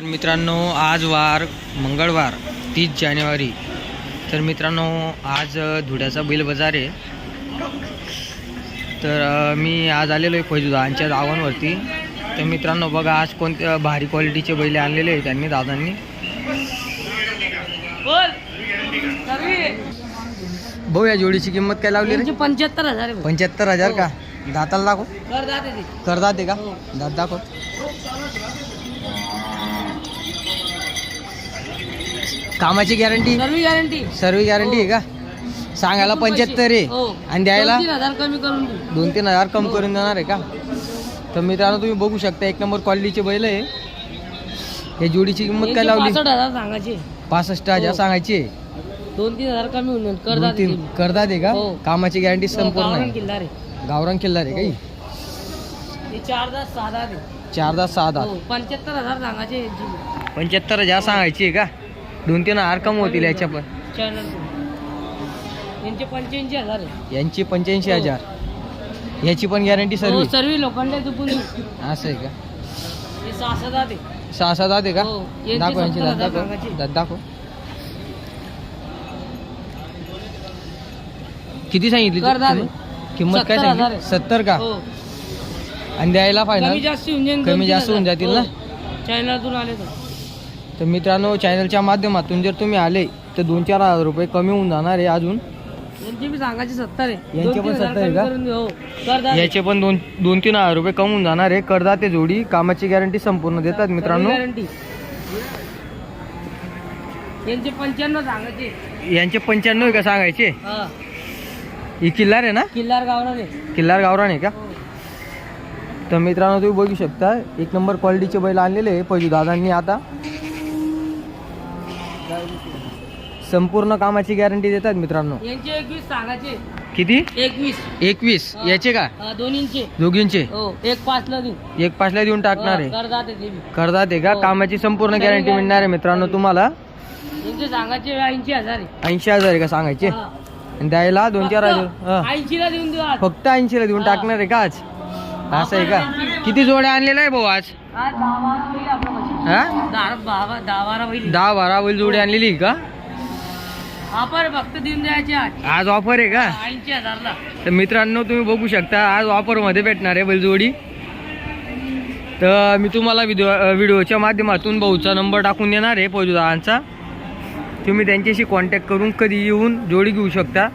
तर मित्रांनो आज वार मंगळवार तीस जानेवारी. तर मित्रांनो आज अ, धुळ्याचा बैल बाजार आहे. तर मी आज आलेलो आहे फैजूदांच्या दावांवरती तर मित्रांनो बघा आज कोणत्या भारी क्वालिटीचे बैल आणलेले आहे त्यांनी दादांनी. भाऊ या जोडीची किंमत काय लावली रे? पंच्याहत्तर हजार. पंच्याहत्तर हजार का? दाताला दाखव. करदात का? हो. दात दाखव. कामाची गॅरंटी सर्व गॅरंटी सर्व गॅरंटी आहे का? सांगायला पंच्याहत्तर आहे. हो. आणि द्यायला? दोन-तीन हजार कमी करून देऊ दोन तीन हजार कम करून देणार आहे का? तर मित्रांनो तुम्ही बघू शकता एक नंबर क्वालिटीचे बैल आहे. हे जोडीची किंमत काय यांचे लावली? पासष्ट हजार सांगायचे. पासष्ट हजार हो. सांगायची? आहे. दोन तीन हजार कमी होऊन जाईल. कर दोन दाते तीन ते. करदात आहे का? हो. कामाची गॅरंटी संपूर्ण गावरान आहे. किल्ला रे गावरान किल्ला रे काही? हे चार दहा सहा दहा रे चार दहा सहा दहा. हो पंच्याहत्तर हजार सांगायचे यांची. पंच्याहत्तर हजार सांगायची आहे का? दोन तीन हजार कम होतील याच्या पण. यांचे पंच्याऐंशी हजार यांची पंच्याऐंशी हो. हजार. याची पण गॅरंटी सर्व. हो सर्व लोखंड चुकून असं आहे का? हे सहा सहा दहा ते सहा सहा दात आहे का? हो. दाखव यांची दाखव. किती सांगितली? किंमत काय सांगितली. सत्तर का? हो. आणि द्यायला फायनल जाईल कमी जास्त होऊन जातील ना? चॅनलतून आले तर. तर मित्रांनो चॅनलच्या माध्यमातून जर तुम्ही आले तर दोन चार हजार रुपये कमी होऊन जाणार आहे अजून. यांची बी सांगायची सत्तर आहे. यांचे दोन-तीन पण हजार 70 आहे कमी का? हो. याचे पण दोन दोन तीन हजार रुपये कमी होऊन जाणार आहे. करदा ते जोडी कामाची गॅरंटी संपूर्ण देतात मित्रांनो. गॅरंटी यांचे पंच्याण्णव सांगायचे. यांचे पंच्याण्णव आहे का सांगायचे? हा. ही किल्लार आहे ना? किल्लार गावला रे किल्लार गावरान आहे का? तर मित्रांनो तुम्ही बघू शकता एक नंबर क्वालिटीचे बैल आणलेले आहे दादांनी आता. संपूर्ण कामाची गॅरंटी देतात मित्रांनो. यांचे एकवीस सांगायचे. किती? एकवीस. एकवीस. हा. याचे का? दोन्हींचे. दोघींचे? हो एक पाचला देऊ. एक पाचला देऊन टाकणार आहे. कर दाते ते बी. करदात आहे का? हो. कामाची संपूर्ण गॅरंटी. मिळणार आहे मित्रांनो तुम्हाला. यांचे सांगायचे ऐंशी हजार आहे. ऐंशी हजार आहे का सांगायचे? हा. आणि द्यायला दोन चार हजार. हा. ऐंशीला देऊन देऊ आज. फक्त ऐंशीला देऊन हा. टाकणार आहे का आज? असं आहे का? किती जोड्या आणलेला आहे भाऊ आज? आज दहा बारा होईल आपल्यापाशी. दहा बारा बैल जोडी आणलेली का? आपण फक्त देऊन द्यायचे आज ऑफर आहे का? ऐंशी हजारला. तर मित्रांनो तुम्ही बघू शकता आज ऑफरमध्ये भेटणार आहे बैलजोडी तर मी तुम्हाला व्हिडिओ व्हिडिओच्या माध्यमातून भाऊचा नंबर टाकून देणार आहे फौजदारांचा तुम्ही त्यांच्याशी कॉन्टॅक्ट करून कधी येऊन जोडी घेऊ शकता?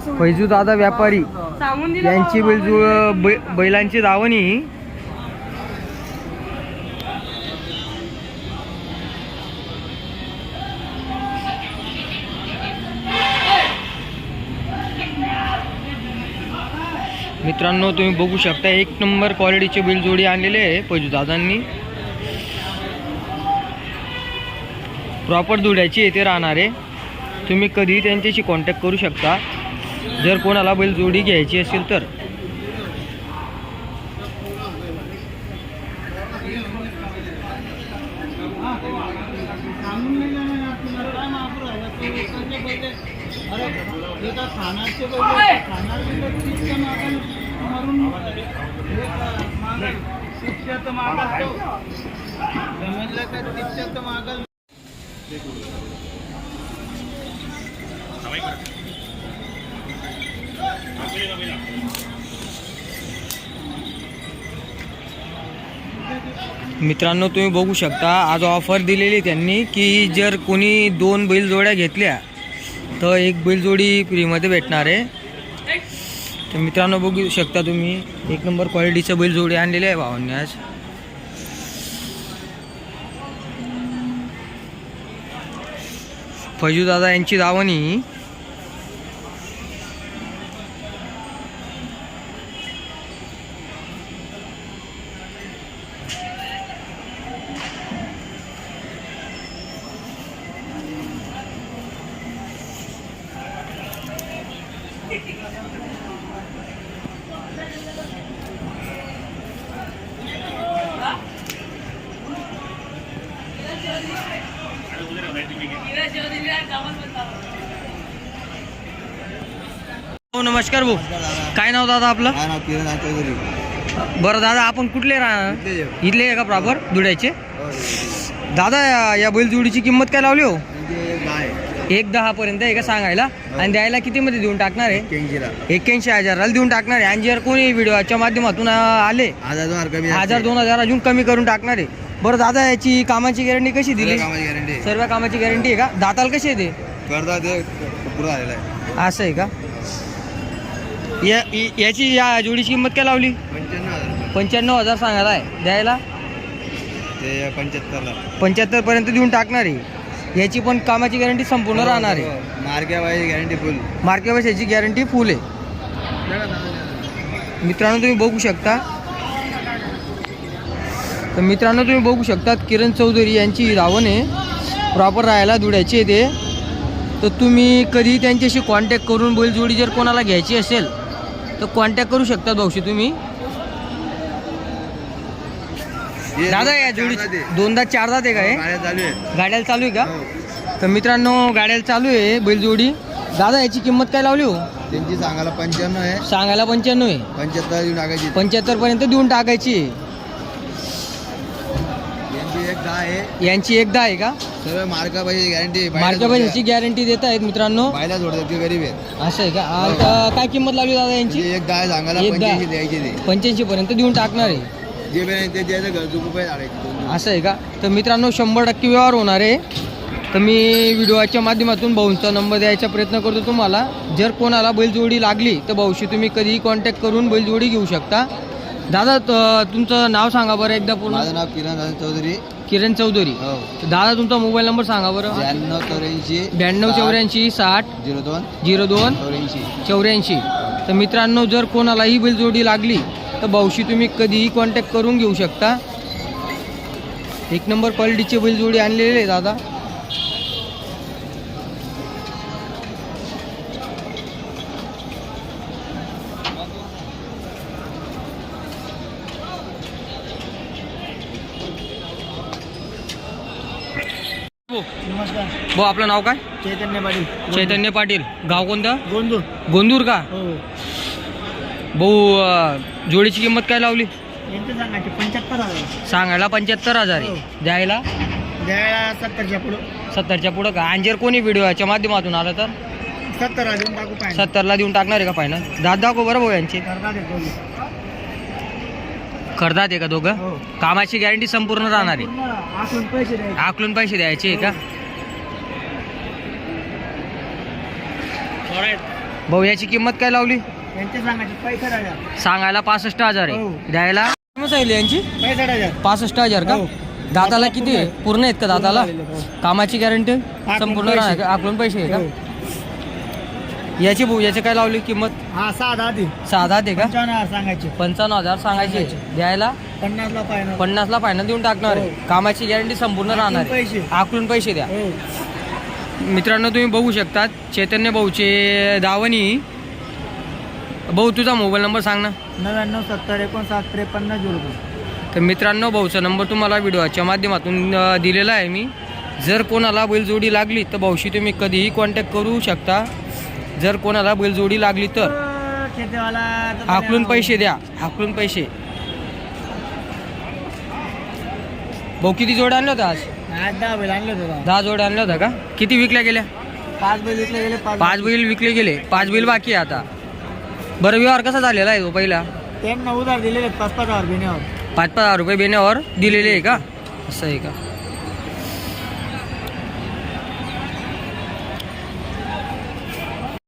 फैजू दादा व्यापारी. यांची बाबा. बैल बै- बैलांची दावणी मित्रांनो तुम्ही बघू शकता एक नंबर क्वालिटीचे बैल जोडी आणलेले आहे पैजू दादांनी. प्रॉपर धुड्याची येथे राहणार. आहे तुम्ही कधीही त्यांच्याशी कॉन्टॅक्ट करू शकता. जर कोणाला बैल जोडी घ्यायची असेल तर. मित्रांनो तुम्ही बघू शकता आज ऑफर दिलेली त्यांनी की जर कोणी दोन बैलजोड्या घेतल्या तर एक बैलजोडी फ्रीमध्ये भेटणार आहे. तर मित्रांनो बघू शकता तुम्ही एक नंबर क्वालिटीचं बैलजोडी आणलेले आहे भावांनी आज. फैजू दादा यांची दावणी. हो नमस्कार भाऊ. काय नाव दादा आपलं? बरं दादा आपण कुठले राहणार इथले आहे का प्रॉपर जुड्याचे दादा या- बैल जुडीची किंमत काय लावली हो? एक दहा पर्यंत आहे का सांगायला? आणि द्यायला किती मध्ये देऊन टाकणार आहे? एक्क्याऐंशी हजाराला देऊन टाकणार आहे. आणि कोणी व्हिडिओच्या माध्यमातून आले हजार दोन हजार दोन हजार अजून कमी करून टाकणार आहे. बरं दादा याची कामाची गॅरंटी कशी दिली? कामाची गॅरंटी सर्व कामाची गॅरंटी आहे का? दाताला कशी आहे ते? करता ते झालेलं आहे. असं आहे का? या इ- याची या जोडीची किंमत काय लावली? पंच्याण्णव हजार रुपये. पंच्याण्णव हजार सांगायला आहे. द्यायला? ते पंच्याहत्तरला. पंच्याहत्तर पर्यंत देऊन टाकणार आहे. याची पण कामाची गॅरंटी संपूर्ण राहणार आहे. मार्क्या पाहिजे गॅरंटी फुल मार्केट याची गॅरंटी फुल आहे मित्रांनो तुम्ही बघू शकता. तर मित्रांनो तुम्ही बघू शकता किरण चौधरी यांची रावण आहे प्रॉपर राहायला धुळ्याची आहे ते. तर तुम्ही कधी त्यांच्याशी कॉन्टॅक्ट करून बैलजोडी जर कोणाला घ्यायची असेल तर कॉन्टॅक्ट करू शकता भाऊशी तुम्ही. दादा या जोडी दोनदा चारदा ते काय? आहे. गाड्याला चालू आहे का? हो. तर मित्रांनो गाड्याला चालू आहे बैलजोडी. दादा याची किंमत काय लावली हो? त्यांची सांगायला पंच्याण्णव आहे. सांगायला पंच्याण्णव आहे. पंच्याहत्तर देऊन टाकायची. पंच्याहत्तर पर्यंत देऊन टाकायची आहे. यांची एक गाय आहे. यांची एकदा आहे का? सर्व मार्का पाहिजे गॅरंटी मार्केट पैशाची गॅरंटी देत आहेत मित्रांनो. बायला जोडतात ते गरीब आहेत. असं आहे का? आता काय किंमत लावली दादा यांची? म्हणजे एक गाय सांगायला एक गाय. पंच्याऐंशी द्यायची ते. पंच्याऐंशी पर्यंत देऊन टाकणार आहे. जे ते द्यायचं गरजू रुपये झाडायचे असं आहे का? तर मित्रांनो शंभर टक्के व्यवहार होणार आहे. तर मी व्हिडिओच्या माध्यमातून भाऊंचा नंबर द्यायचा प्रयत्न करतो तुम्हाला. जर कोणाला बैलजोडी लागली तर भाऊशी तुम्ही कधीही कॉन्टॅक्ट करून बैलजोडी घेऊ शकता. दादा त- तुमचं नाव सांगा बरं एकदा पूर्ण. माझं नाव किरण राजन चौधरी. किरण चौधरी. हो. तर दादा तुमचा मोबाईल नंबर सांगा बरं. ब्याण्णव चौऱ्याऐंशी ब्याण्णव चौऱ्याऐंशी साठ झिरो दोन झिरो दोन चौऱ्याऐंशी. चौऱ्याऐंशी. तर मित्रांनो जर कोणालाही बैलजोडी लागली तर भाऊशी तुम्ही कधीही कॉन्टॅक्ट करून घेऊ शकता. एक नंबर क्वालिटीची बैलजोडी आणलेली आहे दादा. नमस्कार. भाऊ आपलं नाव काय? चैतन्य पाटील. चैतन्य पाटील. गाव कोणतं? गोंदूर. गोंदूर का? हो. भाऊ अं, जोडीची किंमत काय लावली? यांचं सांगायचे पंच्याहत्तर हजार सांगायला पंच्याहत्तर हजार हो. आहे द्यायला? द्यायला सत्तरच्या पुढं. सत्तरच्या पुढं का? आणि जर कोणी व्हिडिओच्या माध्यमातून आलं तर? सत्तर हजार देऊन टाकू पाहिजे सत्तरला देऊन टाकणार आहे का फायनल दादा दाखव बरं भाऊ यांची. करतात आहे का दोघं? हो. कामाची गॅरंटी संपूर्ण राहणार आहे. पूर्ण आखून पैसे द्यायचे. आकलून पैसे द्यायचे आहे का? भाऊ याची किंमत काय लावली? सांगायला पासष्ट हजार हो. आहे द्यायला? किंमत सांगितली यांची? पासष्ट हजार का? हो. दाताला किती आहे? पूर्ण आहेत का दाताला? हो. कामाची गॅरंटी संपूर्ण आकलून पैसे आहे हो. का याची भाऊ याची काय लावली किंमत? हा सहा दहा आहे का? पंचावन्न हजार सांगायचे. पंचावन्न हजार सांगायचे. द्यायला? पन्नासला फायनल पन्नासला फायनल देऊन टाकणार आहे. हो. कामाची गॅरंटी संपूर्ण राहणार आहे. पैसे. आकलून पैसे द्या. हो. मित्रांनो तुम्ही बघू शकता चैतन्य भाऊचे दावणी. भाऊ तुझा मोबाईल नंबर सांग ना. नव्याण्णव सत्तर एकोणसाठ त्रेपन्न झिरो तर मित्रांनो भाऊचा नंबर तुम्हाला व्हिडिओच्या माध्यमातून दिलेला आहे मी. जर कोणाला बैलजोडी लागली तर भाऊशी तुम्ही कधीही कॉन्टॅक्ट करू शकता. जर कोणाला बैलजोडी लागली तर हाकलून पैसे द्या हाकलून पैसे. भाऊ किती जोड्या आणल्या होत्या आज? आज दहा बैल आणले होते दहा जोड्या आणल्या होत्या का? किती विकल्या गेल्या? पाच बैल विकले गेले पाच बैल विकले गेले. पाच बैल बाकी आहे आता. बरं व्यवहार कसा झालेला आहे तो पहिला? त्यांना उधार दिलेले पाच पाच हजार पाच पाच हजार रुपये बेण्यावर दिलेले आहे का? असं आहे का?